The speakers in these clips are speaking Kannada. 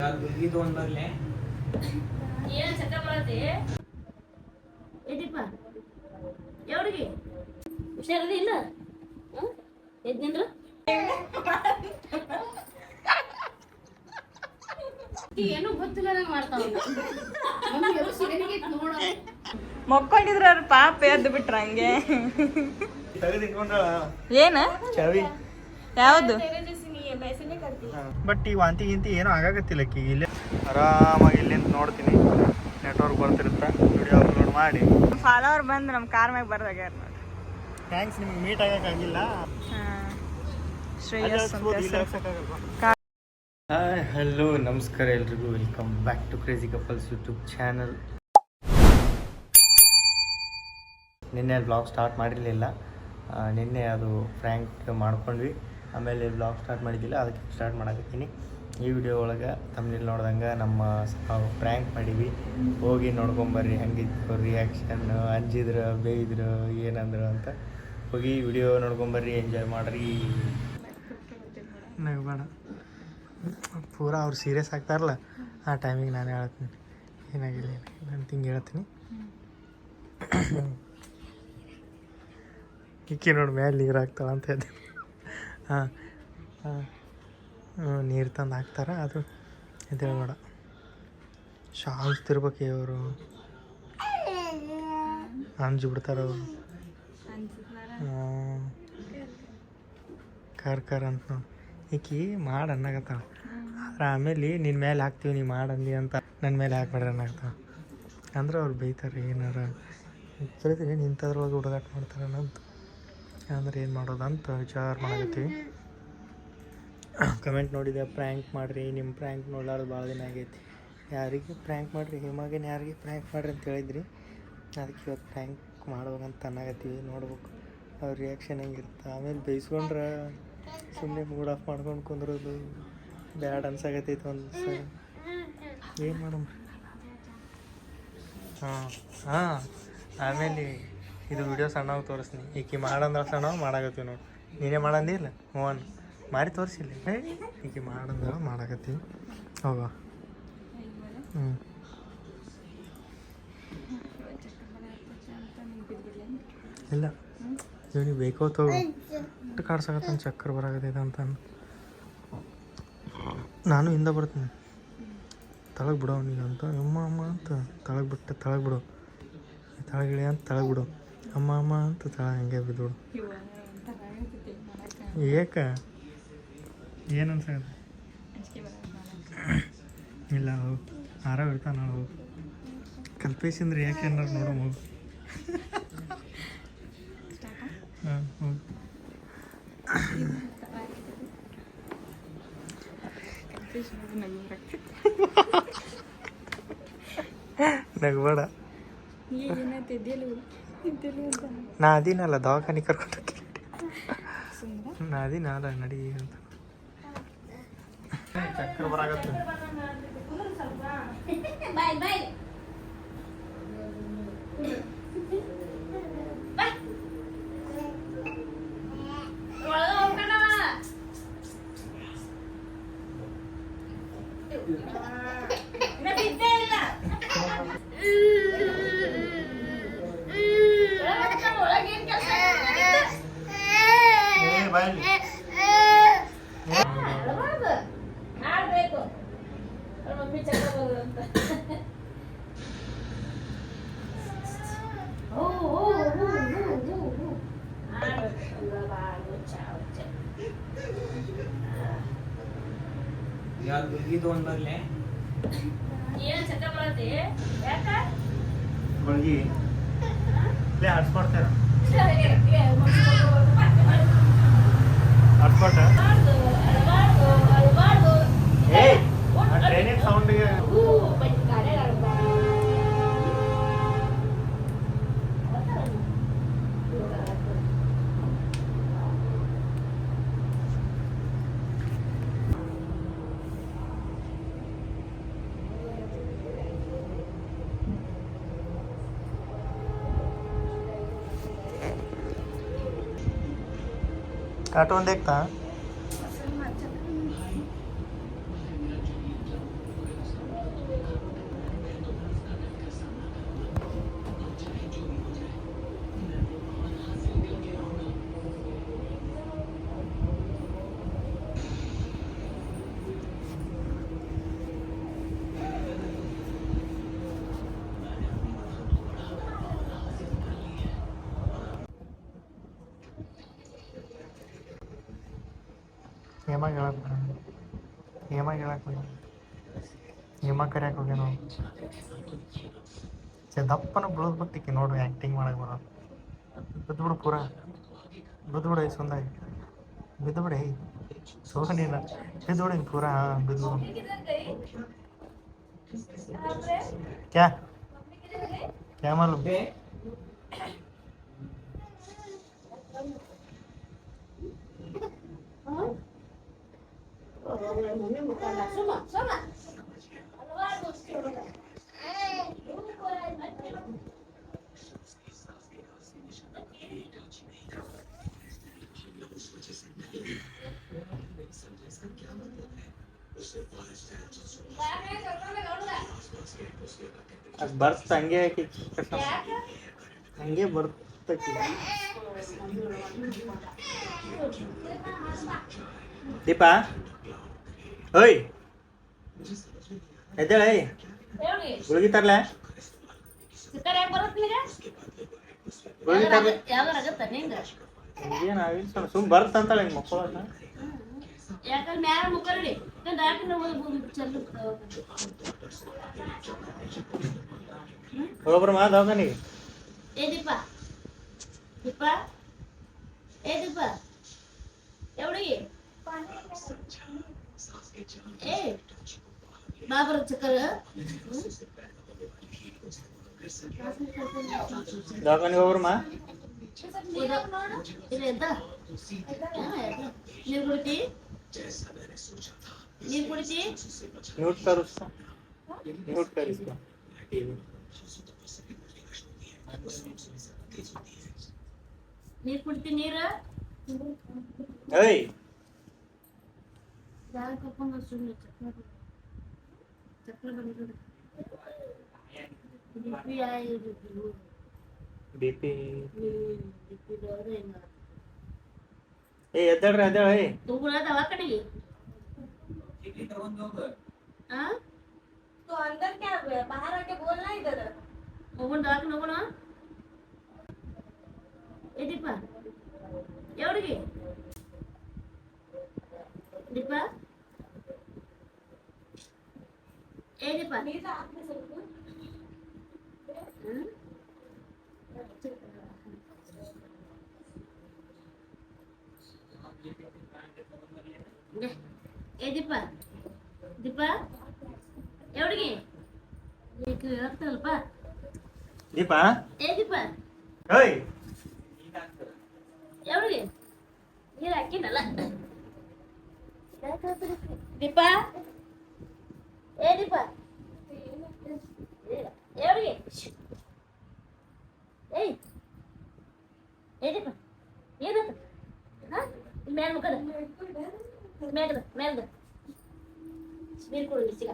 ಬರ್ಲೆ ಏನ್ ಚಕ್ಕ ಬರತ್ತೆ ಎದಿಪ್ಪ ಎವ್ರಿಗೆ ಹುಷಾರದಿ ಇಲ್ಲ ಎದ್ನಿಂದ್ರ ಏನೂ ಗೊತ್ತಿಲ್ಲ ನಂಗೆ ಮಾಡ್ತಾವ ಮಕ್ಕೊಂಡಿದ್ರ ಅವ್ರ ಪಾಪ ಎದ್ದು ಬಿಟ್ರ ಹಂಗೆ. ಏನ? ಯಾವ್ದು? ಬಟ್ ಈ ವಾಂತಿ ಗಿಂತಿ ಏನೂ ಆಗಾಕತ್ತಿಲ್ಲ ಕಿ ಇಲ್ಲಿ ಆರಾಮಾಗಿ ಇಲ್ಲಿಂದ ನೋಡ್ತೀನಿ. ನೆಟ್ವರ್ಕ್ ಬರ್ತಿರುತ್ತೆ? ವಿಡಿಯೋ ಅಪ್ಲೋಡ್ ಮಾಡಿ. ಫಾಲೋವರ್ ಬಂದು ನಮ್ಮ ಕಾರ್ ಮ್ಯಾಗ ಬರ್ದಾಗ ಥ್ಯಾಂಕ್ಸ್ ನಿಮ್ಗೆ ಮೀಟ್ ಆಗಕ್ಕಾಗಿಲ್ಲ? ಶ್ರೇಯಸ್. ಹಾಯ್ ಹಲೋ ನಮಸ್ಕಾರ ಎಲ್ರಿಗೂ. Welcome back to crazy couples YouTube channel ನಿನ್ನೆ ಬ್ಲಾಗ್ ಸ್ಟಾರ್ಟ್ ಮಾಡಿರಲಿಲ್ಲ. ನಿನ್ನೆ ಅದು ಫ್ರ್ಯಾಂಕ್ ಮಾಡ್ಕೊಂಡ್ವಿ. ಆಮೇಲೆ ಬ್ಲಾಗ್ ಸ್ಟಾರ್ಟ್ ಮಾಡಿದ್ದಿಲ್ಲ ಅದಕ್ಕೆ ಸ್ಟಾರ್ಟ್ ಮಾಡಕತ್ತೀನಿ. ಈ ವಿಡಿಯೋ ಒಳಗೆ ತಮ್ಮಲ್ಲಿ ನೋಡ್ದಂಗೆ ನಮ್ಮ ಪ್ರ್ಯಾಂಕ್ ಮಾಡೀವಿ. ಹೋಗಿ ನೋಡ್ಕೊಂಬರ್ರಿ ಹೆಂಗಿತ್ತು ರಿಯಾಕ್ಷನ್ ಅಂಜಿದ್ರು ಬೇಯಿದ್ರು ಏನಂದ್ರು ಅಂತ. ಹೋಗಿ ವಿಡಿಯೋ ನೋಡ್ಕೊಂಬರ್ರಿ ಎಂಜಾಯ್ ಮಾಡ್ರಿ. ಬೇಡ. ಪೂರ ಅವ್ರು ಸೀರಿಯಸ್ ಆಗ್ತಾರಲ್ಲ ಆ ಟೈಮಿಗೆ ನಾನು ಹೇಳ್ತೀನಿ. ಏನಾಗಿಲ್ಲ ನಾನು ಹಿಂಗೆ ಹೇಳ್ತೀನಿ. ಕಿಕ್ಕಿ ನೋಡಿ ಮೇಲೆ ನೀರು ಆಗ್ತಾಳಂತ ಅಂತ ಹೇಳ್ತೀನಿ. ಹಾಂ ನೀರು ತಂದು ಹಾಕ್ತಾರೆ, ಅದು ಎದ್ದೇಳ್ಬೇಡ ಶಾನ್ಸ್ತಿರ್ಬೇಕು ಇವರು. ಅಂಜು ಬಿಡ್ತಾರ ಅವರು. ಕರ್ ಕರ್ ಅಂತ ಈಕಿ ಮಾಡಿ ಅನ್ನಾಗತ್ತ ಆದ್ರೆ ಆಮೇಲೆ ನಿನ್ನ ಮೇಲೆ ಹಾಕ್ತೀವಿ, ನೀ ಮಾಡಂದಿ ಅಂತ ನನ್ನ ಮೇಲೆ ಹಾಕ್ಬೇಡ್ರಿ ಅನ್ನಾಗತ್ತ ಅಂದ್ರೆ ಅವ್ರು ಬೈತಾರೆ, ಏನಾರ. ಕೇಳ್ತೀನಿ ನಿಂತದ್ರೊಳಗೆ ಹುಡುಗಾಟ ಮಾಡ್ತಾರೆ ಅನ್ನೋದು. ಅಂದ್ರೆ ಏನು ಮಾಡೋದಂತ ಅಂತ ವಿಚಾರ ಮಾಡಕತ್ತೀವಿ. ಕಮೆಂಟ್ ನೋಡಿದೆ ಪ್ರ್ಯಾಂಕ್ ಮಾಡಿರಿ ನಿಮ್ಮ ಪ್ರ್ಯಾಂಕ್ ನೋಡ್ಲಾರ್ದು ಭಾಳ ದಿನ ಆಗೈತಿ. ಯಾರಿಗೆ ಪ್ರ್ಯಾಂಕ್ ಮಾಡಿರಿ, ಹಿಮಾಗಿನ ಯಾರಿಗೆ ಪ್ರ್ಯಾಂಕ್ ಮಾಡಿರಿ ಅಂತ ಹೇಳಿದ್ರಿ. ಅದಕ್ಕೆ ಇವತ್ತು ಪ್ರ್ಯಾಂಕ್ ಮಾಡ್ಬೇಕಂತ ಅನ್ನಕತ್ತೀವಿ, ನೋಡ್ಬೇಕು ಅವ್ರ ರಿಯಾಕ್ಷನ್ ಹೆಂಗಿರುತ್ತೆ. ಆಮೇಲೆ ಬೇಯಿಸ್ಕೊಂಡ್ರೆ ಸುಮ್ಮನೆ ಮೂಡ್ ಆಫ್ ಮಾಡ್ಕೊಂಡು ಕುಂದ್ರೋದು ಬ್ಯಾಡ್ ಅನ್ಸಾಗತ್ತೈತೆ ಒಂದು ಏನು ಮಾಡೋಣ ಹಾಂ ಹಾಂ, ಆಮೇಲೆ ಇದು ವಿಡಿಯೋ ಸಣ್ಣಗೆ ತೋರಿಸ್ತೀನಿ. ಈಕಿ ಮಾಡಂದ್ರೆ ಸಣ್ಣ ಮಾಡಾಕತ್ತೀವಿ ನೋಡಿ. ನೀನೇ ಮಾಡಂದಿಲ್ಲ ಹ್ಞೂ ಮಾಡಿ ತೋರಿಸಿಲ್ಲ. ಈಕಿ ಮಾಡಂದ್ರೆ ಮಾಡಾಕತ್ತೀವಿ. ಹೋಗ ಹ್ಞೂ ಇಲ್ಲ. ಇವನಿಗೆ ಬೇಕೋ ತಗೋ. ಕಾಡ್ಸಕತ್ತ ಚಕ್ಕರ್ ಬರಾಕತ್ತೈತೆ ಅಂತ ನಾನು ಹಿಂದೆ ಬರ್ತೀನಿ. ತಳಗೆ ಬಿಡೋ ಅವನಿಗೆ ಅಂತ ಅಮ್ಮ ಅಮ್ಮ ಅಂತ. ತಳಗೆ ಬಿಟ್ಟು, ತಳಗೆ ಬಿಡು. ತಳಗಿಳಿ ಅಂತ ತಳಗೆ ಬಿಡು. ಅಮ್ಮ ಅಮ್ಮ ಅಂತ ತಳ ಹಂಗೆ ಬಿದ್ದು ಏಕ? ಏನು ಅನ್ಸತ್ತೆ ಇಲ್ಲ, ಹೋಗು. ಆರಾಮ್ ಇರ್ತಾನ ಹೋಗು. ಕಲ್ಪೇಶಂದ್ರೆ ಯಾಕೆ ಏನಾರು ನೋಡೋ ಹೋಗು. ನಗಬೇಡ ನಾ ಅದೀನಲ್ಲ ದವಾಖಾನೆ ಕರ್ಕೊಂಡು ನಾ ಅದೀನಲ್ಲ ನಡಿ ಅಂತ. ಚಕ್ರ ಬರಾಗತ್ತೆ ಬಾಯ್. ಬಾಯ್. ಒಳಗೆ ಹೋಗ್ಕಣವ ಇನ್ನ ಬಿದ್ದೇ ಇಲ್ಲ ಒಳಗೆ ಏನ್ ಕೆಲಸ ಏ ಬಾಯಲ್ಲಿ ಆಡ್ಬಾರ್ದು ಆಡ್ಬೇಕು ಅವ್ರ ಮಮ್ಮಿ ಚಕ್ಕ ಬರೋದು ಅಂತ ಓ ಓ ಓ ಓ ಓ ಆಡ್ಬೇಕು ಎಲ್ಲ ಬಾಳು ಚಾವ್ ಚಾವ್ ಯಾವ್ದು ಗುಲ್ಗಿ ತಗೊಂಡ್ ಬರ್ಲೆ ಏನ್ ಚಕ್ಕ ಬರತ್ತೆ ಯಾಕ ಗುಳ್ಗಿ ಇಲ್ಲೇ ಹಡ್ಸ್ಕೊಡ್ತಾರ ਘਟਾ ಆಟೋ ಒಂದು ಹೇಮಾಗ ಹೇಳಕ್ ಹೇಮಾಗ ಹೇಳಕ್ ಹೋಗಿ ಹೇಮ ಕರ್ಯಾಕ ಹೋಗ್ಯ ನಾವು ದಪ್ಪನ ಬಿಳದ್ ಬಿಟ್ಟಿಕ್ಕಿ ನೋಡ್ರಿ ಆ್ಯಕ್ಟಿಂಗ್ ಮಾಡಕ್ ಬರೋ ಬಿದ್ದುಬಿಡು ಪೂರ. ಬಿದ್ದು ಬಿಡು ಸುಂದಾಗಿ. ಬಿದ್ದುಬಿಡಿ ಸೋಹನಿಲ್ಲ ಬಿದ್ದು ಬಿಡಿ ಪೂರ ಬಿದ್ದು ಕ್ಯಾ? ಕ್ಯಾ ಅದು ಬರ್ತ ಹಂಗೆ ಆಕಿ ಹಂಗೆ ಬರ್ತಕಿ ದೀಪ ಓಯ್ ಎದ್ದೇಳ ಗುಳಿಗೆ ತರ್ಲ ಗುಳಿಗೆ ತರ್ಲಿ ಏನು ಆಗಿಲ್ಲ ಸುಮ್ ಬರ್ತಂತಾಳೆ ಅಂತಾಳೆ ಮಕ್ಕಳು ಯಾಕಂದ್ರೆ ಮ್ಯಾಲ ಮುಕ್ಕರಡಿ ಡಾಕ್ಟರ್ ಚಲ್ಲು ಹೋಗ್ರ ಮಾ ದವಾಖಾನಿಗೆ ಏ ದೀಪ. ದೀಪ. ಏ ದೀಪ. ಎವಡಿಗೆ ಬಾಬರ ಚಕ್ಕರ ದವಾಖಾನಿಗೆ ಹೋಗ್ರಮ್ಮ ನೀರು ಕುಡಿತಿ? ನೀರು ಕುಡಿತಿ? ನ್ಯೂಟ್ ಕರು ನ್ಯೂಟ್ ಕರಿಸ್ಕೊ ನೀರು ಕುಡಿತಿ ನೀರು? ಏಯ್! ಯಾರು ಕರ್ಕೊಂಡು ಸುಮ್ಮನೆ ಚಕ್ರ ಚಕ್ರ ಬಂದಿರೋದು ಬಿ ಪಿ ಆಯ್ತು B P B P door ಹೆಂಗ ಏ ಎದ್ದೇಳ್ರಿ ಎದ್ದೇಳ ಏಯ್ तुमको दवाखाने ತಗೊಂಡ್ ಹೋಗು हाँ तो अंदर क्या बाहर आके बोलना इधर ಹೋಗೋಣ ದವಾಖಾನೆ ಹೋಗೋಣ ಏ ದೀಪ ಎವಡಿಗೆ ದೀಪ ಏ ದೀಪ ಹ್ಮ್? ದೆ. ಏ ದೀಪ ದೀಪ ಎವಡಿಗೆ ಈಗ ಹೇಳ್ತಲ್ಪ ದೀಪ ಏ ದೀಪ ಏಯ್ ಎವಡಿಗೆ ನೀರು ಹಾಕಿನಲ್ಲ ದೀಪ ಏ ದೀಪ ಎವಡಿಗೆ ಏಯ್ ಏ ದೀಪ ಏನಾಯ್ತು ಹಾ ಮೇಲೆ ಮುಖದ ಮೇಲ್ದ ಮೇಲ್ದ ನೀರು ಕುಡಿ ಬಿಸಿಗ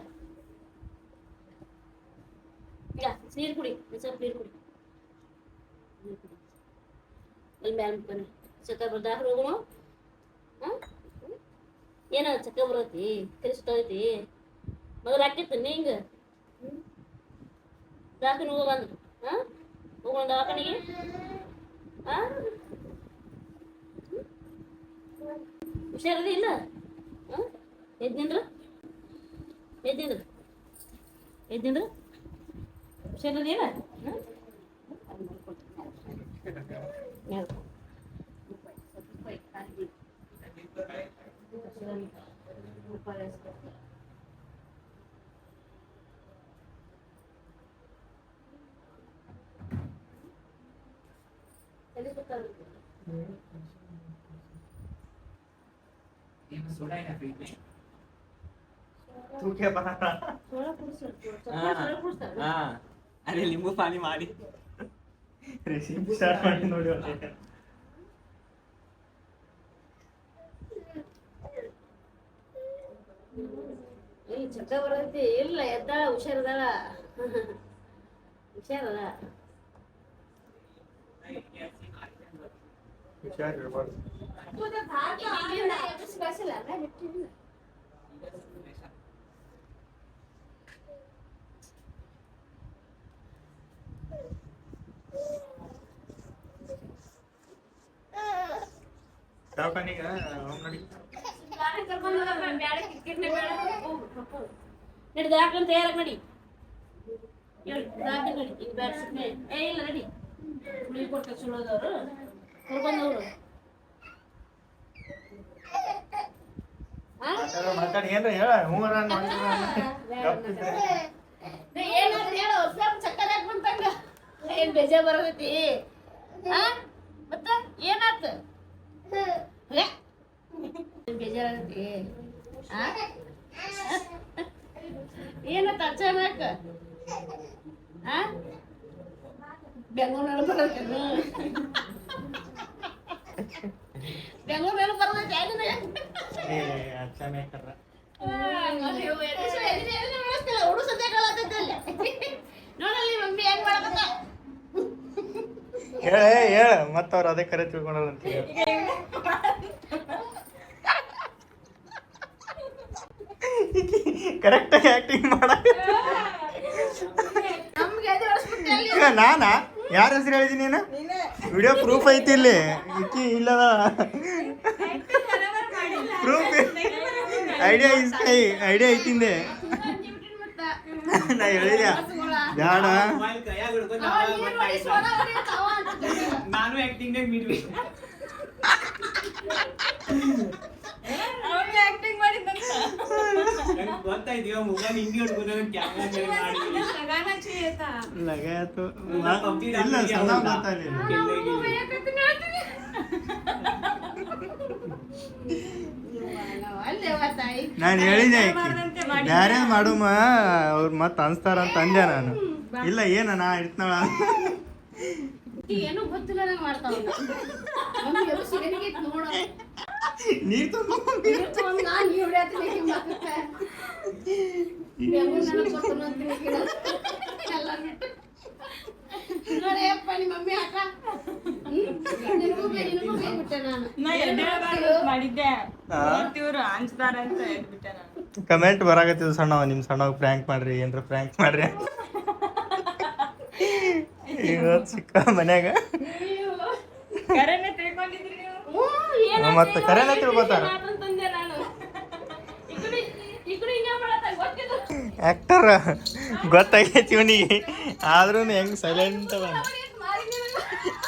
ಈಗ ನೀರು ಕುಡಿ ಒಂದ್ ಸ್ವಲ್ಪ ನೀರು ಕುಡಿ ನೀರು ಕುಡಿ ಅಲ್ಲಿ ಮ್ಯಾಲ ಮುಖನ ಚಕ್ಕ ಬರ್ದಾಕ ಹೋಗೋಣ ಹಾಂ ಏನ ಚಕ್ಕ ಬರತಿ? ಕಲಿ ಸುತ್ತೈತಿ ಮೊದಲು ಹಾಕಿತ್ತು ನೀ ಹಿಂಗ. ದವಾಖಾನೆ ಹೋಗ ಬಂದ್ರು ಹಾಂ? ಹೋಗೋಣ ದವಾಖಾನೆಗೆ ಹಾಂ? ಹುಷಾರದಿ ಇಲ್ಲ? ಹಾಂ? ಎದ್ದಿಂದ್ರ ಎದ್ದಿಂದ್ರ ಹುಷಾರದಿ ಇಲ್ಲ? ಹಾಂ? ಏನು ಸೋಡಾ ಏನ ಪ್ರೀತಿ तू क्या बना रहा ಹಾ ಅದೇ ಲಿಂಬು ಪಾನಿ ಮಾಡಿ ರೆಸಿಪಿ ಸ್ಟಾರ್ಟ್ ಮಾಡಿ ನೋಡಿ ಅವ್ರಿಗೆ. ಏ ಚಕ್ಕ ಬರೈತಿ ಇಲ್ಲ ಎದ್ದಾಳ ಹುಷಾರದಾಳ. ಹುಷಾರದ ಹುಷಾರಿರ್ಬಾರ್ದು. ದವಾಖಾನಿಗೆ ಹೋಗ್ ನೋಡಿ. ನಡಿ ದಾಖಲೆ ತಯಾರಾಗಿ ನಡಿ. ಹೇಳಿ ದಾಖಲೆ ನಡಿ. ಈಗ ಬೇಡ ಸುಮ್ಮನೆ ಏ ಇಲ್ಲ ನಡಿ. ಹುಡುಗಿ ಕೊಡ್ತಾರೆ ಸುಳ್ಳೋದವರು ಕರ್ಕೊಂಡವ್ರು ಮಾತಾಡಿ ಏನ್ರ ಹೇಳ. ಹೂವರ ಏನಾದ್ರು ಹೇಳು. ಸ್ವಲ್ಪ ಚಕ್ಕದಾಗ್ ಬಂತಂಗ. ಏನ್ ಬೇಜಾರ್ ಬರತೈತಿ? ಮತ್ತ? ಏನಾತ? ಬೇಜಾರಾಗೈತಿ ಏನತ್ತ ಅಚಾನಕ್? ಬೆಂಗಳೂರು ಬರ್ತೈತಿ ಬೆಂಗಳೂರು ನಿನಗೆ? ನೋಡಲ್ಲಿ ಮಮ್ಮಿ ಹೆಂಗ್ ಮಾಡಕತ್ತ? ಹೇಳ ಹೇಳ. ಮತ್ತ ಅವ್ರು ಅದೇ ಕರೆ ತಿಳ್ಕೊಂಡಾರ ಅಂತ ಹೇಳಿ. ಕರೆಕ್ಟಾಗಿ ಆಕ್ಟಿಂಗ್ ಮಾಡ. ನಾನಾ? ಯಾರ ಹೆಸರು ಹೇಳಿದಿ ನೀನು? ವಿಡಿಯೋ ಪ್ರೂಫ್ ಐತಿ ಇಲ್ಲಿ. ಇಕ್ಕಿ ಇಲ್ಲದ. ಪ್ರೂಫ್ ಐಡಿಯಾ ಐ ಐಡಿಯಾ ಐತಿಂದೆ. ನಾ ಹೇಳಿದ್ಯಾ? ಬ್ಯಾಡ. ನಾನು ಆಕ್ಟಿಂಗ್ ಮಿಡ್ವಿ ಅವನು ಆಕ್ಟಿಂಗ್ ಮಾಡಿದ್ದಂತ ಗೊತ್ತಾಯ್ತು ಮೊಬೈಲ್ ಹಿಂಗೆ ಹಿಡ್ಕೊಂಡು लगाना चाहिए था तो ಇಲ್ಲ? ಗೊತ್ತಾಗಲಿಲ್ಲ ಅಲ್ಲೇ ತಾಯಿ. ನಾನು ಹೇಳಿದೆ ಬ್ಯಾರೆ ಮಾಡುಮ ಅವ್ರು ಮತ್ತೆ ಅನ್ಸ್ತಾರ ಅಂತ ಅಂದೆ ನಾನು. ಇಲ್ಲ ಏನ ನಾ ಇರ್ತಾಳ ಏನು ಗೊತ್ತಿಲ್ಲ ಮಾಡ್ತಾವ ನೀರ್ ಕಮೆಂಟ್ ಬರಾಗತ್ತಿದ್ ಸಣ್ಣವ ನಿಮ್ ಸಣ್ಣಗೆ ಪ್ರ್ಯಾಂಕ್ ಮಾಡ್ರಿ ಏನ್ರ ಪ್ರ್ಯಾಂಕ್ ಮಾಡ್ರಿ ಇವತ್ತು ಸಿಕ್ಕ ಮನ್ಯಾಗ ಕರೆನೆ ತಿಳ್ಕೊಂಡಿದ್ರಿ ನೀವು ಹ್ಮ್, ಏನಾಯ್ತು? ಮತ್ತೆ ಕರೆನ ತಿಳ್ಕೊತಾರ? ಆಕ್ಟರ್ ಗೊತ್ತಾಗೈತಿ ಇವನಿಗೆ. ಆದ್ರೂ ಹೆಂಗ್ ಸೈಲೆಂಟ್ ಅವ.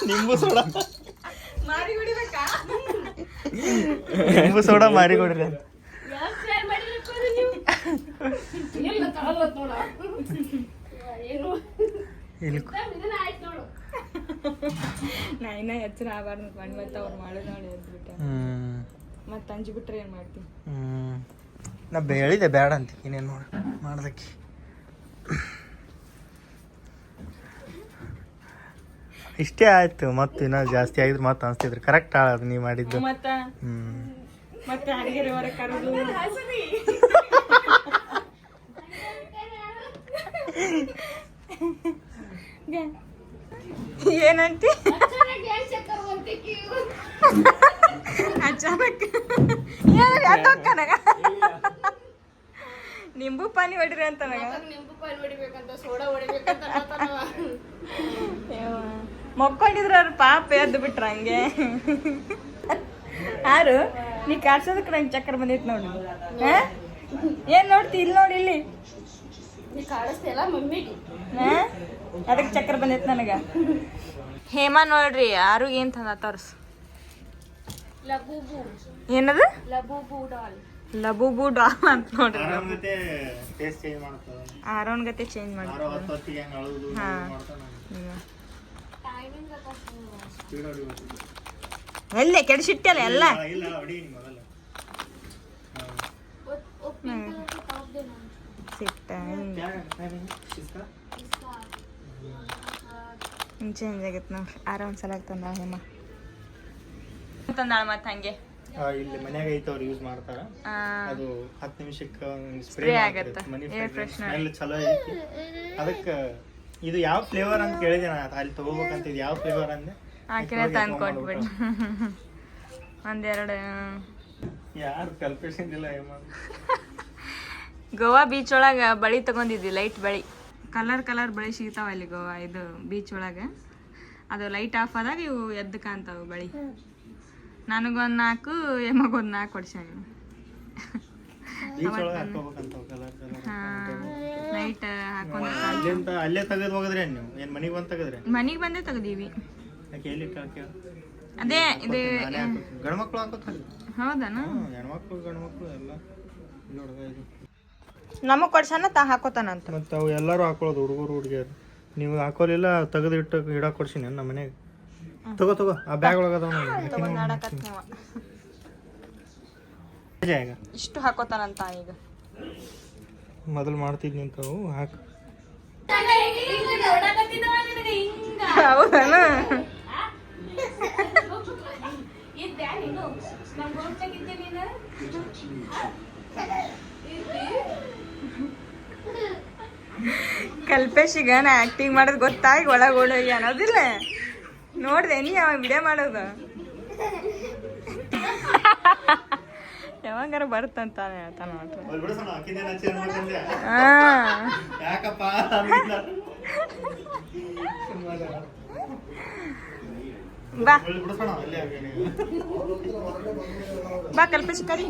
ನಿಂಬು ಸೋಡ. ನಿಂಬು ಸೋಡ ಮಾರಿ ಕೊಡ್ರಿ? ಇಲ್ಲ, ನಾ ಇನ್ನ ಎಚ್ಚರ ಆಗಬಾರ್ದು ಬಂದ್ ಮತ್ತೆ ಅವ್ರು ಮಾಡೋದು ನೋಡಿ ಎದ್ಬಿಟ್ಟೆ. ಹ್ಮ್. ಮತ್ತೆ ಅಂಜ್ಬಿಟ್ರೆ ಏನ್ ಮಾಡ್ತೀನಿ ಹ್ಮ್. ನಾ ಹೇಳಿದೆ ಬೇಡ ಅಂತ ಇನ್ನೇನು ನೋಡಿ ಮಾಡ್ದಕ್ಕೆ. ಇಷ್ಟೇ ಆಯ್ತು ಮತ್ತೆ ಇನ್ನ ಜಾಸ್ತಿ ಆಗಿದ್ರೆ ಮತ್ತೆ ಅನ್ಸ್ತಿದ್ರು. ಕರೆಕ್ಟ್ ಅದು ನೀವು ಮಾಡಿದ್ದು. ಮತ್ತ? ಹ್ಮ್. ಮತ್ತೆ ಅಡಿಗೆ ಕರೆದು ಕರೋದು ಏನಂತಿ? ಅಚಾನಕ್. ಯಾಕಕ್ಕನಗ ನಿಂಬು ಪಾನಿ ಹೊಡಿರಿ ಅಂತ ನಿಂಬು ಪಾನಿ ಹೊಡಿಬೇಕಂತ ಸೋಡಾ ಹೊಡಿಬೇಕಂತ. ಮಕ್ಕೊಂಡಿದ್ರ ಅವ್ರ ಪಾಪ ಎದ್ದು ಬಿಟ್ರ ಹಂಗೆ. ಯಾರು? ನೀ ಕಾಡ್ಸೋದಕ್ಕೆ ನಂಗೆ ಚಕ್ಕರ್ ಬಂದಿತ್ತು ನೋಡಿ. ಹಾ? ಏನ್ ನೋಡ್ತಿ? ಇಲ್ಲಿ ನೋಡಿ ಇಲ್ಲಿ. ಅದಕ್ಕೆ ಚಕ್ರ ಬಂದೈತಿ ನನಗ? ಹೇಮಾ ನೋಡ್ರಿ ಯಾರು ಏನ್ ತಂದ ತೋರ್ಸ್. ಲಬೂಬು ಏನದು? ಲಬೂಬು ಡಾಲ್. ಲಬೂಬು ಡಾಲ್ ಅಂತ ನೋಡ್ರಿ. ಟೇಸ್ಟ್ ಚೇಂಜ್ ಮಾಡ್ತದ ಆರೋನ್ ಗತೆ ಚೇಂಜ್ ಮಾಡಿ ಆರೋ ಹತ್ತು ಹೊತ್ತಿಗೆ ಹೆಂಗೆ ಅಳುದು ಹಾ. ಮಾಡ್ತಾನ ಟೈಮಿಂಗ್ ಸ್ಪೀಡ್ ಹೊಡಿಬೇಕು ಎಲ್ಲೇ ಕೆಡಿಸಿಟ್ಟಲ್ಲ ಎಲ್ಲ? ಹಿಂಗೆ ಚೇಂಜ್ ಆಗೈತೆ ನೋಡ್ರಿ ಆರಾಮ್ ಸಲ ತಂದಾಳ ಹೇಮ. ತಂದಾಳ ಮತ್ತೆ ಹಂಗೆ. ಇಲ್ಲಿ ಮನ್ಯಾಗ ಐತೆ ಅವ್ರು ಯೂಸ್ ಮಾಡ್ತಾರ. ಅದು ಹತ್ತು ನಿಮಿಷಕ್ಕೆ ಸ್ಪ್ರೇ Spray ಆಗತ್ತೆ. ಮನಿ Air freshener. ಸ್ಮೆಲ್ ಚಲೋ ಐತಿ. ಅದಕ್ಕೆ ಇದು ಯಾವ ಫ್ಲೇವರ್ ಅಂತ ಕೇಳಿದೆ ನಾನು ಅಲ್ಲಿ ತಗೋಬೇಕಂತ ಇದು ಯಾವ ಫ್ಲೇವರ್ ಅಂದೆ? ಆಕಿನ ತಂದು ಕೊಟ್ಬಿಟ್ಟು. ಒಂದೆರಡು. ಯಾರು ಏನ್ ಮಾಡೋದು? ಗೋವಾ ಬೀಚ್ ಒಳಗೆ ಬಳಿ ತಗೊಂಡಿದ್ವಿ ಲೈಟ್ ಬಳಿ. ಕಲರ್ ಕಲರ್ ಬಳಿ ಸಿಗ್ತಾವ ಅಲ್ಲಿ ಗೋವಾ ಇದು ಬೀಚ್ ಒಳಗೆ. ಅದು ಲೈಟ್ ಆಫ್ ಆದಾಗ ಇವು ಎದ್ದು ಕಾಣ್ತಾವು ಬಳಿ. ನನಗೊಂದು ನಾಲ್ಕು ಎಮ್ಮಗೊಂದು ನಾಲ್ಕು ಹಾ ನೈಟ್ ಹಾಕೊಂಡ್ ಅಲ್ಲೇ ತೆಗೆದು ಹೋಗಿದ್ರಿ ನೀವು? ಏನು ಮನೆಗೆ ಬಂದು ತೆಗೆದ್ರಿ? ಮನಿಗ್ ಬಂದೇ ತೆಗ್ದೀವಿ. ಅದೇ ಇದು ಗಂಡ್ಮಕ್ಳು ಹಾಕೋತಾರೆ ಹೌದಾ ಹ್ಞೂ ಹೆಣ್ಮಕ್ಳು ಗಂಡ್ಮಕ್ಳು ಎಲ್ಲ. ನೋಡ್ದ ಇದು. ನಮಗ್ ಕೊಡ್ಸನ ತಾ ಹಾಕೋತಾನಂತ ಮತ್ತೆ ಅವು ಎಲ್ಲರೂ ಹಾಕೊಳ್ಳೋದು ಹುಡುಗರು ಹುಡುಗಿಯರು. ನೀವು ಹಾಕೋಲಿಲ್ಲ ತೆಗೆದು ಇಟ್ಟು ಇಡಕ್ಕೆ ಕೊಡ್ಸೀನಿ ನಮ್ಮ ಮನೆಗೆ. ತಗೋ ತಗೋ ಆ ಬ್ಯಾಗ್ ಒಳಗೆ ಅದಾವ ಈಗ ಇಷ್ಟು ಹಾಕೋತಾನಂತ ಈಗ. ಮೊದಲು ಮಾಡ್ತಿದ್ನಿ ಅಂತವು ಹಾಕಿ. ಹೌದನ? ಕಲ್ಪೇಶಿಗ ನಾ ಆಕ್ಟಿಂಗ್ ಮಾಡೋದು ಗೊತ್ತಾಗಿ ಒಳಗೆ ಓಡೋಗಿ ಅನ್ನೋದಿಲ್ಲ. ನೋಡಿದೆ ನೀ ಅವಾಗ ವಿಡಿಯೋ ಮಾಡೋದು? ಯಾವಾಗಾರ ಬರುತ್ತಂತಾನೆ ಹೇಳ್ತಾನ ಹಾ. ಯಾಕಪ್ಪ? ಬಾ ಬಿಡಿಸೋಣ ಅಲ್ಲೇ ಹಾಗೇನೆ. ಬಾ ಕಲ್ಪೇಶ್ ಕರಿ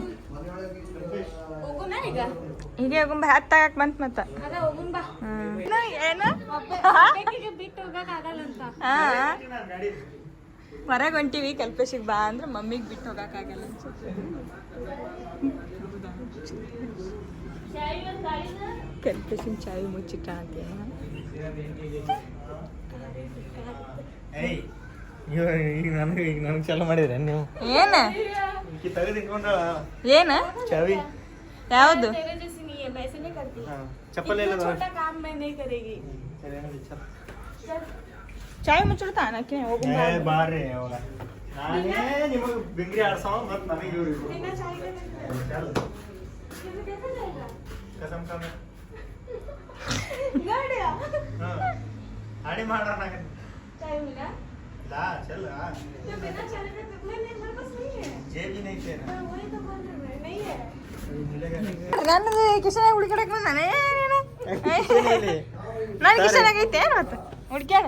ಹೀಗೆ ಹೋಗುಂಬ ಹತ್ತು ತಗಕ್ ಬಂತ ಮತ್ತ ಹ್ಮ್. ಏನು ಹಾ ಹೊರಗೆ ಹೊಂಟಿವಿ ಕಲ್ಪೇಶಿಗೆ ಬಾ ಅಂದ್ರೆ ಮಮ್ಮಿಗೆ ಬಿಟ್ಟು ಹೋಗಕ್ಕಾಗಲ್ಲ ಅನ್ಸುತ್ತೆ ಕಲ್ಪೇಶಿನ ಚಾವಿ ಮುಚ್ಚಿಟ್ಟ ಅಂತೀನ ಏಯ್ ಇವ ಈಗ ನನಗೆ ಈಗ ನನಗೆ ಚಾಲು ಮಾಡಿದ್ರೆ ನೀವು? ಏನ? ಏನ? ಚಾವಿ. ಯಾವುದು. ಚಪ್ಪಲಿ ಚಾವಿ ಮುಚ್ಚಿಡ್ತಾ? ನಕ್ಕೆ ಹೋಗು ಏ ಬಾರ್ರಿ ಅವಾಗ. ನಾನೇ ನಿಮಗೆ ಬಿಂಗ್ರಿ ಆಡ್ಸೋ ಮತ್ತು ನನಗೆ ಇವ್ರು ಇಬ್ರು. ಚಲ್. ಕಸಮ್ ಕಮ್ಮಿ ಹಾ. ಹಾಡಿ ಮಾಡ್ರ ನಂಗೆ ಲಾ ಚಲ್ ಆ. ಜೇಬಿ ನೈತೆ ನನ್ನದು ಕಿಶನಾಗ ಹುಡುಕಾಡಕ್ ಬಂದಾನೆ ನನ್ನ ಕಿಶನಾಗ ಐತೆ ಏನು ಮತ್ತೆ ಹುಡ್ಕ್ಯಾಡ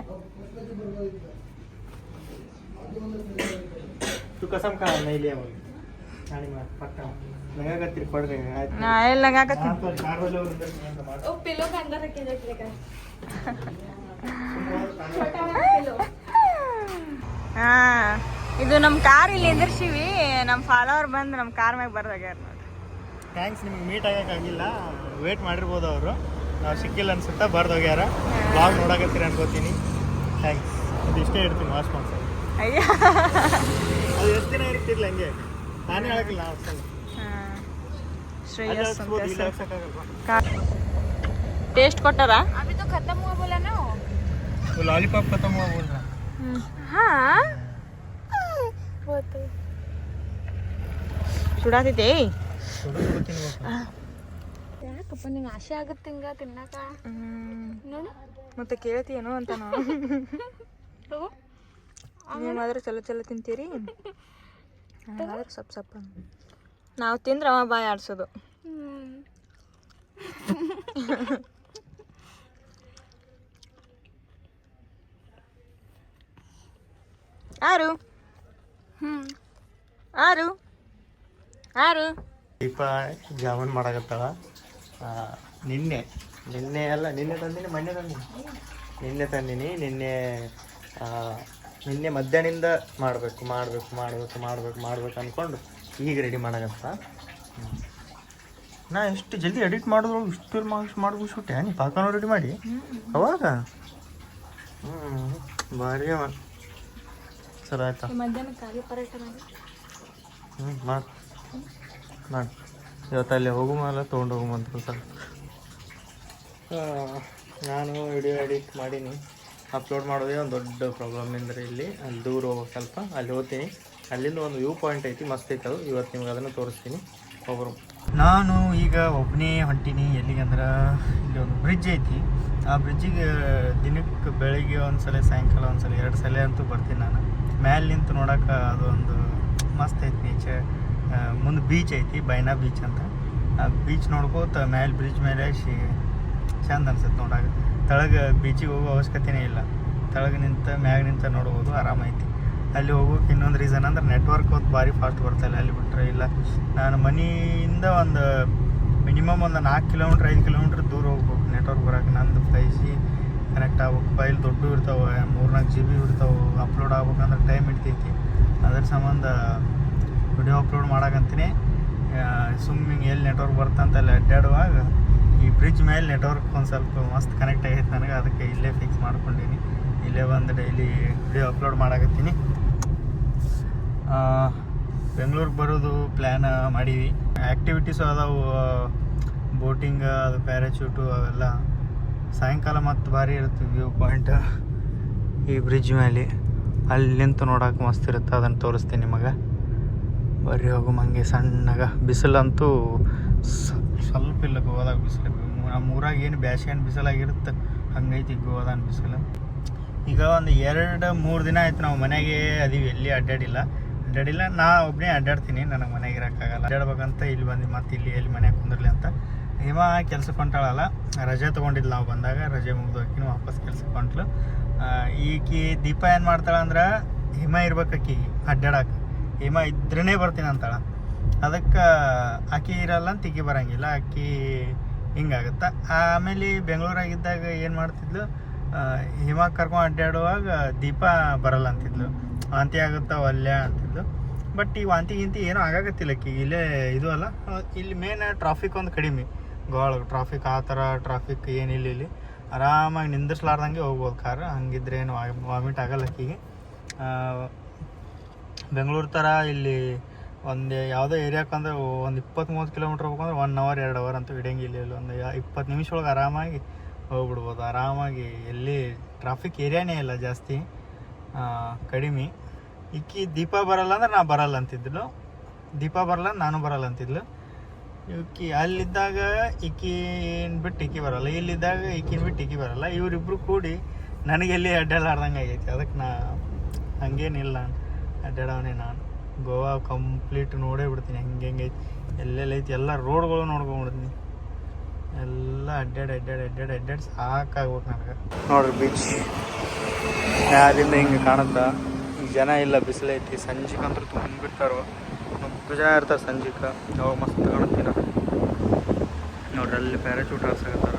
तू कसम खा नहीं लिया बोल गाड़ी में पक्का लगा का तेरे पड़ गए आज ನಾ ಎಲ್ಲ ಲಗಾಕತ್ತೀನಿ हाँ तो कार वाले उधर से मार ಹಾ. ಇದು ನಮ್ಮ ಕಾರ್ ಇಲ್ಲಿ ನಿಂದಿರ್ಸಿವಿ ನಮ್ಮ ಫಾಲೋವರ್ ಬಂದು ನಮ್ಮ ಕಾರ್ ಮ್ಯಾಗ ಬರ್ದಾಗ್ಯಾರ ನೋಡ್ರಿ. ಥ್ಯಾಂಕ್ಸ್ ನಿಮ್ಗೆ ಮೀಟ್ ಆಗಿಲ್ಲ. ವೇಟ್ ಮಾಡಿರ್ಬೋದು ಅವರು. ನಾವು ಸಿಕ್ಕಿಲ್ಲ ಅನ್ಸುತ್ತಾ ಬರ್ದೋಗ್ಯಾರ. ಬ್ಲಾಗ್ ನೋಡಕತ್ತೀರಿ ಅನ್ಕೋತೀನಿ. ಥ್ಯಾಂಕ್ಸ್ ಅದು ಇಷ್ಟೇ ಇಡ್ತೀನಿ ವಾಶ್ ಅಯ್ಯ. ಅದು ಎಷ್ಟು ದಿನ ಇರ್ತಿರ್ಲ ಹಂಗೆ? ನಾನೇ ಹೇಳಕ್ಕಿಲ್ಲ ಅಷ್ಟಲ್ಲ ಶ್ರೇಯಸ್ ಟೇಸ್ಟ್ ಕೊಟ್ಟಾರ? ಅಭಿ ಖತಮ್ ಹೋಗಲ್ಲ ಲಾಲಿಪಾಪ್ ಖತಮ್ ಹೋಗಲ್ಲ ಹಾ? ಸುಡಾತೈತಿ ಸುಡು ಸುಡು ಯಾಕಪ್ಪ ನಿಂಗೆ ಆಸೆ ಆಗುತ್ತೆ ಹಿಂಗ ತಿನ್ನಾಕ? ನೋಡು. ಮತ್ತೆ ಕೇಳ್ತೀಯೇನೋ ಅಂತ ನಾವು ನೀವು ಮಾತ್ರ ಚಲೋ ಚಲೋ ತಿಂತೀರಿ? ಆದ್ರೆ ಸ್ವಲ್ಪ ಸ್ವಲ್ಪ ನಾವು ತಿಂದ್ರೆ ಅವ ಬಾಯಿ ಆಡ್ಸೋದು. ಆರು. ಆರು. ಆರು. ದೀಪ ಜಾಮೂನ್ ಮಾಡಕತ್ತಾಳ. ನಿನ್ನೆ ನಿನ್ನೆ ಅಲ್ಲ ನಿನ್ನೆ ತಂದಿನಿ ಮೊನ್ನೆ ತಂದಿನಿ. ನಿನ್ನೆ ತಂದಿನಿ ನಿನ್ನೆ ನಿನ್ನೆ ಮಧ್ಯಾಹ್ನದಿಂದ ಮಾಡಬೇಕು ಮಾಡಬೇಕು ಮಾಡಬೇಕು ಮಾಡಬೇಕು ಮಾಡ್ಬೇಕು ಅಂದ್ಕೊಂಡು ಈಗ ರೆಡಿ ಮಾಡಾಕತ್ತ. ನಾ ಎಷ್ಟು ಜಲ್ದಿ ಎಡಿಟ್ ಮಾಡಿದ್ರು ಇಷ್ಟು ಮಾರ್ಕ್ಸ್ ಮಾಡಿಬಿಟ್ಬಿಟ್ಟೆ. ನೀ ಪಾಕನೂ ರೆಡಿ ಮಾಡಿ? ಅವಾಗ? ಹ್ಞೂ ಭಾರಿ ಸರಿ ಆಯ್ತಾ. ಪರೋಟ ಮಾಡಿ. ಹ್ಞೂ ಮಾಡಿ. ಮಾಡಿ. ಇವತ್ತು ಅಲ್ಲಿ ಹೋಗು ಮೇಲೆ ತೊಗೊಂಡು ಹೋಗುವಂತ ಸರ್ ನಾನು ವಿಡಿಯೋ ಎಡಿಟ್ ಮಾಡೀನಿ. ಅಪ್ಲೋಡ್ ಮಾಡೋದೇ ಒಂದು ದೊಡ್ಡ ಪ್ರಾಬ್ಲಮ್ ಅಂದರೆ ಇಲ್ಲಿ ಅಲ್ಲಿ ದೂರ ಹೋಗ್ಬೇಕು ಸ್ವಲ್ಪ ಅಲ್ಲಿ ಹೋಗ್ತೀನಿ. ಅಲ್ಲಿಂದ ಒಂದು ವ್ಯೂ ಪಾಯಿಂಟ್ ಐತಿ ಮಸ್ತ್ ಐತೆ ಅದು. ಇವತ್ತು ನಿಮ್ಗೆ ಅದನ್ನು ತೋರಿಸ್ತೀನಿ. ಒಬ್ಬರು ನಾನು ಈಗ ಒಬ್ಬನೇ ಹೊಂಟೀನಿ ಎಲ್ಲಿಗಂದ್ರೆ ಇಲ್ಲಿ ಒಂದು ಬ್ರಿಡ್ಜ್ ಐತಿ. ಆ ಬ್ರಿಡ್ಜಿಗೆ ದಿನಕ್ಕೆ ಬೆಳಿಗ್ಗೆ ಒಂದು ಸಲ ಸಾಯಂಕಾಲ ಒಂದು ಸಲ ಎರಡು ಸಲ ಅಂತೂ ಬರ್ತೀನಿ ನಾನು. ಮ್ಯಾಲೆ ನಿಂತು ನೋಡೋಕೆ ಅದೊಂದು ಮಸ್ತ್ ಐತಿ ನೇಚರ್ ಮುಂದೆ ಬೀಚ್ ಐತಿ, ಬೈನಾ ಬೀಚ್ ಅಂತ. ಆ ಬೀಚ್ ನೋಡ್ಕೋತ ಮ್ಯಾಲೆ ಬ್ರಿಡ್ಜ್ ಮೇಲೆ ಶಿ ಚಂದ ಅನ್ಸುತ್ತೆ ನೋಡಾಗ. ತಳಗೆ ಬೀಚಿಗೆ ಹೋಗೋ ಅವಶ್ಯಕತೆನೇ ಇಲ್ಲ. ತಳಗೆ ನಿಂತ ಮ್ಯಾಗ ನಿಂತ ನೋಡ್ಬೋದು ಆರಾಮೈತಿ ಅಲ್ಲಿ ಹೋಗೋಕೆ ಇನ್ನೊಂದು ರೀಸನ್ ಅಂದ್ರೆ ನೆಟ್ವರ್ಕ್ ಹೊತ್ತು ಭಾರಿ ಫಾಸ್ಟ್ ಬರ್ತಾಯಿಲ್ಲ ಅಲ್ಲಿ ಬಿಟ್ಟರೆ ಇಲ್ಲ. ನಾನು ಮನೆಯಿಂದ ಒಂದು ಮಿನಿಮಮ್ ಒಂದು ನಾಲ್ಕು ಕಿಲೋಮೀಟ್ರ್ ಐದು ಕಿಲೋಮೀಟ್ರ್ ದೂರ ಹೋಗ್ಬೇಕು ನೆಟ್ವರ್ಕ್ ಬರೋಕೆ. ನಂದು ಫೈ ಜಿ ಕನೆಕ್ಟ್ ಆಗ್ಬೇಕು. ಫೈಲ್ ದೊಡ್ಡ ಇರ್ತಾವೆ, ಮೂರ್ನಾಲ್ಕು ಜಿ ಬಿ ಇರ್ತಾವೆ ಅಪ್ಲೋಡ್ ಆಗ್ಬೇಕಂದ್ರೆ ಟೈಮ್ ಹಿಡ್ತೈತಿ. ಅದ್ರ ಸಂಬಂಧ ವಿಡಿಯೋ ಅಪ್ಲೋಡ್ ಮಾಡಕಂತೀನಿ. ಸುಮ್ಮಿಂಗ್ ಎಲ್ಲಿ ನೆಟ್ವರ್ಕ್ ಬರ್ತಂತ ಅಲ್ಲಿ ಅಡ್ಡಾಡುವಾಗ ಈ ಬ್ರಿಡ್ಜ್ ಮೇಲೆ ನೆಟ್ವರ್ಕ್ ಒಂದು ಸ್ವಲ್ಪ ಮಸ್ತ್ ಕನೆಕ್ಟ್ ಆಗೈತೆ ನನಗೆ, ಅದಕ್ಕೆ ಇಲ್ಲೇ ಫಿಕ್ಸ್ ಮಾಡ್ಕೊಂಡೀನಿ. ಇಲ್ಲೇ ಬಂದು ಡೈಲಿ ವಿಡಿಯೋ ಅಪ್ಲೋಡ್ ಮಾಡಕತ್ತೀನಿ. ಬೆಂಗಳೂರಿಗೆ ಬರೋದು ಪ್ಲ್ಯಾನ್ ಮಾಡೀವಿ. ಆ್ಯಕ್ಟಿವಿಟೀಸು ಅದಾವು ಬೋಟಿಂಗ್ ಅದು ಪ್ಯಾರಾಚೂಟು ಅವೆಲ್ಲ. ಸಾಯಂಕಾಲ ಮತ್ತು ಭಾರಿ ಇರುತ್ತೆ ವ್ಯೂ ಪಾಯಿಂಟ್ ಈ ಬ್ರಿಡ್ಜ್ ಮೇಲೆ. ಅಲ್ಲಿ ನಿಂತು ನೋಡೋಕೆ ಮಸ್ತ್ ಇರುತ್ತೆ, ಅದನ್ನು ತೋರಿಸ್ತೀನಿ ನಿಮಗೆ. ಬರ್ರಿ ಹೋಗು ಮಂಗೆ, ಸಣ್ಣಗ. ಬಿಸಿಲಂತೂ ಸ್ವಲ್ಪ ಇಲ್ಲ ಗೋವಾದಾಗ ಬಿಸಿಲು. ನಮ್ಮ ಊರಾಗ ಏನು ಬ್ಯಾಸಿಗೆ ಬಿಸಿಲಾಗಿರುತ್ತೆ. ಹಂಗೈತಿ ಗೋವಾದಾನ ಬಿಸಿಲು. ಈಗ ಒಂದು ಎರಡು, ಮೂರು ದಿನ ಆಯ್ತು ನಾವು ಮನೆಗೆ ಅದೀವಿ, ಎಲ್ಲಿ ಅಡ್ಡಾಡಿಲ್ಲ. ಅಡ್ಡಾಡಿಲ್ಲ, ನಾ ಒಬ್ಬನೇ ಅಡ್ಡಾಡ್ತೀನಿ, ನನಗೆ ಮನೆಗೆ ಇರೋಕ್ಕಾಗಲ್ಲ ಅಡ್ಡಾಡ್ಬೇಕಂತ ಇಲ್ಲಿ ಬಂದು ಮತ್ತೆ ಇಲ್ಲಿ ಎಲ್ಲಿ ಮನೆಗೆ ಕುಂದಿರ್ಲಿ ಅಂತ. ಹಿಮ ಕೆಲ್ಸಕ್ಕೆ ಹೊಂಟಾಳಲ್ಲ, ರಜೆ ತೊಗೊಂಡಿದ್ಲು ನಾವು ಬಂದಾಗ, ರಜೆ ಮುಗಿದು ಆಕಿನೂ ವಾಪಸ್ ಕೆಲ್ಸಕ್ಕೆ ಹೊಂಟ್ಲು. ಈಕಿ ದೀಪ ಏನು ಮಾಡ್ತಾಳೆ ಅಂದ್ರೆ, ಹಿಮ ಇರ್ಬೇಕು ಅಡ್ಡಾಡಕ್ಕೆ ಹಿಮ ಇದ್ರೇ ಬರ್ತೀನಿ ಅಂತಾಳ. ಅದಕ್ಕೆ ಅಕ್ಕಿ ಇರಲ್ಲ ಅಂತ ಈಕಿ ಬರೋಂಗಿಲ್ಲ. ಆಕಿ ಹಿಂಗಾಗುತ್ತೆ. ಆಮೇಲೆ ಬೆಂಗಳೂರಾಗಿದ್ದಾಗ ಏನು ಮಾಡ್ತಿದ್ಲು ಹಿಮ ಕರ್ಕೊಂಡು ಅಡ್ಡಾಡುವಾಗ ದೀಪ ಬರಲ್ಲ ಅಂತಿದ್ಲು. ವಾಂತಿ ಆಗುತ್ತಾ ಒಲ್ಯ ಅಂತಿದ್ಲು. ಬಟ್ ಈ ವಾಂತಿ ಗಿಂತಿ ಏನೂ ಆಗಾಕತ್ತಿಲ್ಲ ಅಕ್ಕಿ. ಇಲ್ಲೇ ಇದು ಅಲ್ಲ, ಇಲ್ಲಿ ಮೇನ್ ಟ್ರಾಫಿಕ್ ಒಂದು ಕಡಿಮೆ. ಗೋಳ ಟ್ರಾಫಿಕ್ ಆ ಥರ ಟ್ರಾಫಿಕ್ ಏನಿಲ್ಲ ಇಲ್ಲಿ ಆರಾಮಾಗಿ ನಿಂದಿರ್ಸ್ಲಾರ್ದಂಗೆ ಹೋಗ್ಬೋದು ಕಾರ್ ಹಂಗಿದ್ರೆ ಏನು ವಾಮಿಟ್ ಆಗಲ್ಲ ಆ, ಬೆಂಗಳೂರು ಥರ ಇಲ್ಲಿ ಒಂದು ಯಾವುದೋ ಏರಿಯಾಕ್ಕೆ ಅಂದ್ರೆ ಒಂದು ಇಪ್ಪತ್ತು ಮೂವತ್ತು ಕಿಲೋಮೀಟ್ರ್ ಹೋಗ್ಬೇಕಂದ್ರೆ ಒನ್ ಅವರ್ ಎರಡು ಅವರ್ ಅಂತೂ ಹಿಡಿಯಂಗಿಲ್ಲ ಇಲ್ಲಿ ಒಂದು ಇಪ್ಪತ್ತು ನಿಮಿಷ ಒಳಗೆ ಆರಾಮಾಗಿ ಹೋಗ್ಬಿಡ್ಬೋದು. ಆರಾಮಾಗಿ ಎಲ್ಲಿ ಟ್ರಾಫಿಕ್ ಏರಿಯಾನೇ ಇಲ್ಲ ಜಾಸ್ತಿ. ಕಡಿಮೆ. ಇಕ್ಕಿ ದೀಪ ಬರಲ್ಲ ಅಂದ್ರೆ ನಾ ಬರಲ್ಲ ಅಂತಿದ್ಲು. ದೀಪ ಬರಲ್ಲ ನಾನು ಬರಲ್ಲ ಅಂತಿದ್ಲು. ಈಕಿ ಅಲ್ಲಿದ್ದಾಗ ಈಕಿನ ಬಿಟ್ಟು ಈಕಿ ಬರಲ್ಲ. ಇಲ್ಲಿದ್ದಾಗ ಈಕಿನ ಬಿಟ್ಟು ಈಕಿ ಬರಲ್ಲ. ಇವರಿಬ್ರು ಕೂಡಿ ನನಗೆ ಎಲ್ಲಿ ಅಡ್ಡಾಡ್ಲಾರ್ದಂಗೆ ಆಗೈತಿ. ಅದಕ್ಕೆ ನಾ ಹಂಗೇನಿಲ್ಲ ಅಡ್ಡಾಡವನೇ ನಾನು. ಗೋವಾ ಕಂಪ್ಲೀಟ್ ನೋಡೇ ಬಿಡ್ತೀನಿ. ಹೆಂಗೆ ಹೆಂಗೈತಿ ಎಲ್ಲೆಲ್ಲೈತಿ ಎಲ್ಲ ರೋಡ್ಗಳು ನೋಡ್ಕೊಂಡ್ಬಿಡ್ತೀನಿ ಎಲ್ಲ ಅಡ್ಡಾಡಿ ಅಡ್ಡಾಡಿ ಅಡ್ಡಾಡಿ ಅಡ್ಡಾಡಿ ಸಾಕಾಗ್ಬೇಕು ನನಗೆ. ನೋಡ್ರಿ ಬೀಚ್ ಮ್ಯಾಲಿಂದ ಹಿಂಗೆ ಕಾಣುತ್ತಾ? ಜನ ಇಲ್ಲ, ಬಿಸಿಲೈತಿ. ಸಂಜೆಗಂತೂ ತುಂಬಿರ್ತಾರೋ? ಜನ ಇರ್ತಾರೆ ಸಂಜೆಗೆ ಅವಾಗ ಮಸ್ತ್ ಕಾಣುತ್ತೀರ. ನೋಡ್ರಿ ಅಲ್ಲಿ ಪ್ಯಾರಾಚೂಟ್ ಹಾಕ್ಸಾಕತ್ತಾರ.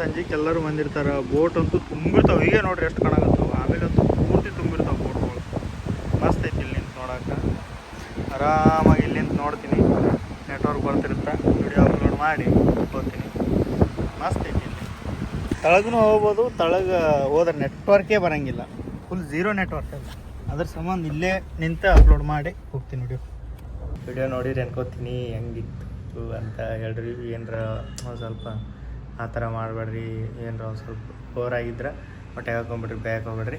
ಸಂಜೆಗೆ ಎಲ್ಲರೂ ಬಂದಿರ್ತಾರೆ. ಬೋಟ್ ಅಂತೂ ತುಂಬಿರ್ತಾವೆ. ಹೀಗೆ ನೋಡ್ರಿ ಎಷ್ಟು ಕಾಣಾಗತ್ತವು ಆಮೇಲೆ ಅಂತೂ ಪೂರ್ತಿ ತುಂಬಿರ್ತಾವೆ ಬೋಟ್ಗಳು ಮಸ್ತ್ ಐತಿ ನೋಡಕ್ಕೆ ಆರಾಮಾಗಿ ಇಲ್ಲಿಂದ ನೋಡ್ತೀನಿ. ನೆಟ್ವರ್ಕ್ ಬರ್ತಿರುತ್ತೆ. ವಿಡಿಯೋ ಅಪ್ಲೋಡ್ ಮಾಡಿ ಹೋಗ್ತೀನಿ. ಮಸ್ತ್ ಐತಿ ಇಲ್ಲಿ. ತಳಗೂ ಹೋಗ್ಬೋದು, ತಳಗ ಹೋದ್ರೆ ನೆಟ್ವರ್ಕೇ ಬರೋಂಗಿಲ್ಲ. ಫುಲ್ ಝೀರೋ ನೆಟ್ವರ್ಕ್ ಅಲ್ಲ. ಅದ್ರ ಸಂಬಂಧ ಇಲ್ಲೇ ನಿಂತು ಅಪ್ಲೋಡ್ ಮಾಡಿ ಹೋಗ್ತೀನಿ ವಿಡಿಯೋ ವಿಡಿಯೋ ನೋಡಿರಿ ಅನ್ಕೋತೀನಿ ಹೆಂಗಿತ್ತು ಅಂತ ಹೇಳ್ರಿ. ಏನರ ಒಂದು ಸ್ವಲ್ಪ ಆ ಥರ ಮಾಡಬೇಡ್ರಿ. ಏನರ ಒಂದು ಸ್ವಲ್ಪ ಬೋರ್ ಆಗಿದ್ರೆ ಹೊಟ್ಟೆಗೆ ಹಾಕೊಂಬಿಡ್ರಿ ಬ್ಯಾಗ್ ಹೋಗ್ಬೇಡ್ರಿ.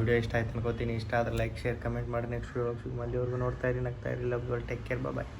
ವಿಡಿಯೋ ಇಷ್ಟ ಆಯ್ತು ಅನ್ಕೋತೀನಿ. ಇಷ್ಟ ಆದರೆ ಲೈಕ್ ಶೇರ್ ಕಮೆಂಟ್ ಮಾಡಿ. ನೆಕ್ಸ್ಟ್ ವಿಡಿಯೋ ಮಲ್ಲಿವರೆಗೂ ನೋಡ್ತಾ ಇರಿ, ನಗ್ತಾ ಇರಿ. ಲವ್ ಟೇಕ್ ಕೇರ್ ಬಾಯ್